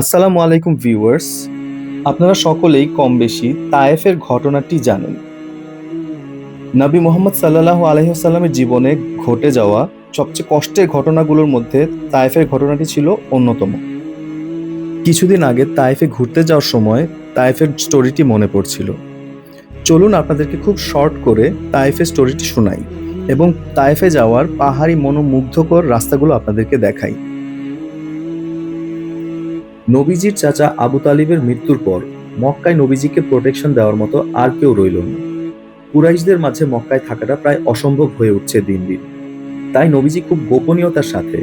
আসসালামু আলাইকুম ভিউয়ার্স। আপনারা সকলেই কম বেশি তায়েফের ঘটনাটি জানেন। নবী মোহাম্মদ সাল্লাহ আলহিহাস্লামের জীবনে ঘটে যাওয়া সবচেয়ে কষ্টের ঘটনাগুলোর মধ্যে তায়েফের ঘটনাটি ছিল অন্যতম। কিছুদিন আগে তায়েফে ঘুরতে যাওয়ার সময় তায়েফের স্টোরিটি মনে পড়ছিল। চলুন আপনাদেরকে খুব শর্ট করে তায়েফের স্টোরিটি শোনাই এবং তায়েফে যাওয়ার পাহাড়ি মনোমুগ্ধকর রাস্তাগুলো আপনাদেরকে দেখাই। নবীজির চাচা আবু তালিবের মৃত্যুর পর মক্কায় নবীজিকে প্রোটেকশন দেওয়ার মতো আর কেউ রইল না। কুরাইশদের মাঝে মক্কায় থাকাটা প্রায় অসম্ভব হয়ে উঠছে দিন দিন। তাই নবীজি খুব গোপনীয়তার সাথে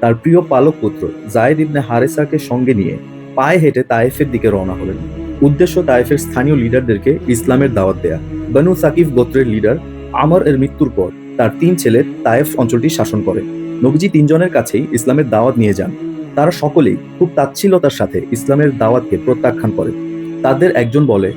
তার প্রিয় পালক পুত্র জায়েদ ইবনে হারেসাকে সঙ্গে নিয়ে পায়ে হেঁটে তায়েফের দিকে রওনা হলেন। উদ্দেশ্য তায়েফের স্থানীয় লিডারদেরকে ইসলামের দাওয়াত দেয়া। বানু সাকিফ গোত্রের লিডার আমর এর মৃত্যুর পর তার তিন ছেলে তায়েফ অঞ্চলটি শাসন করে। নবীজি তিনজনের কাছেই ইসলামের দাওয়াত নিয়ে যান। তারা সকলেই খুব তাচ্ছিলতার সাথে ইসলামের দাওয়াতকে প্রত্যাখ্যান করে। তাদের একজন বলে,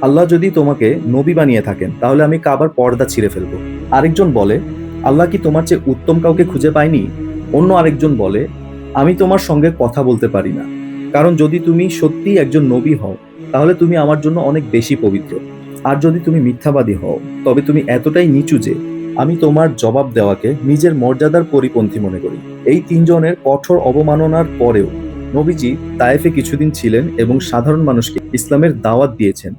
আল্লাহ যদি তোমাকে নবী বানিয়ে থাকেন, তাহলে আমি কাবার পর্দা ছিঁড়ে ফেলব। আরেকজন বলে, আল্লাহ কি তোমার চেয়ে উত্তম কাউকে খুঁজে পায়নি? অন্য আরেকজন বলে, আমি তোমার সঙ্গে কথা বলতে পারি না। কারণ যদি তুমি সত্যিই একজন নবী হও, তাহলে তুমি আমার জন্য অনেক বেশি পবিত্র। আর যদি তুমি মিথ্যাবাদী হও, তবে তুমি এতটাই নিচু যে আমি তোমার জবাব দেওয়াকে নিজের মর্যাদার পরিপন্থী মনে করি। এই তিনজনের কঠোর অবমাননার পরেও নবীজি তায়েফে কিছুদিন ছিলেন এবং সাধারণ মানুষকে ইসলামের দাওয়াত দিয়েছেন।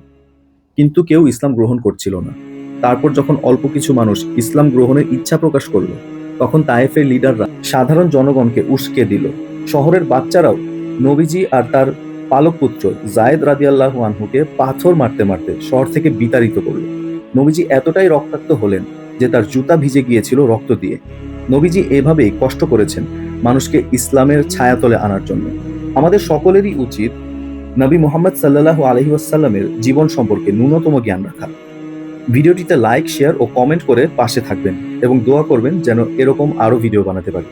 কিন্তু কেউ ইসলাম গ্রহণ করছিল না। তারপর যখন অল্প কিছু মানুষ ইসলাম গ্রহণের ইচ্ছা প্রকাশ করল, তখন তায়েফের লিডাররা সাধারণ জনগণকে উস্কে দিল। শহরের বাচ্চারাও নবীজি আর তার পালক পুত্র জায়েদ রাদিয়াল্লাহু আনহুকে পাথর মারতে মারতে শহর থেকে বিতাড়িত করল। নবীজি এতটাই রক্তাক্ত হলেন যে তার জুতা ভিজে গিয়েছিল রক্ত দিয়ে। নবীজি এভাবেই কষ্ট করেছেন মানুষকে ইসলামের ছায়াতলে আনার জন্য। আমাদের সকলেরই উচিত নবী মোহাম্মদ সাল্লাহ আলহিউসাল্লামের জীবন সম্পর্কে ন্যূনতম জ্ঞান রাখা। ভিডিওটিতে লাইক, শেয়ার ও কমেন্ট করে পাশে থাকবেন এবং দোয়া করবেন যেন এরকম আরও ভিডিও বানাতে পারি।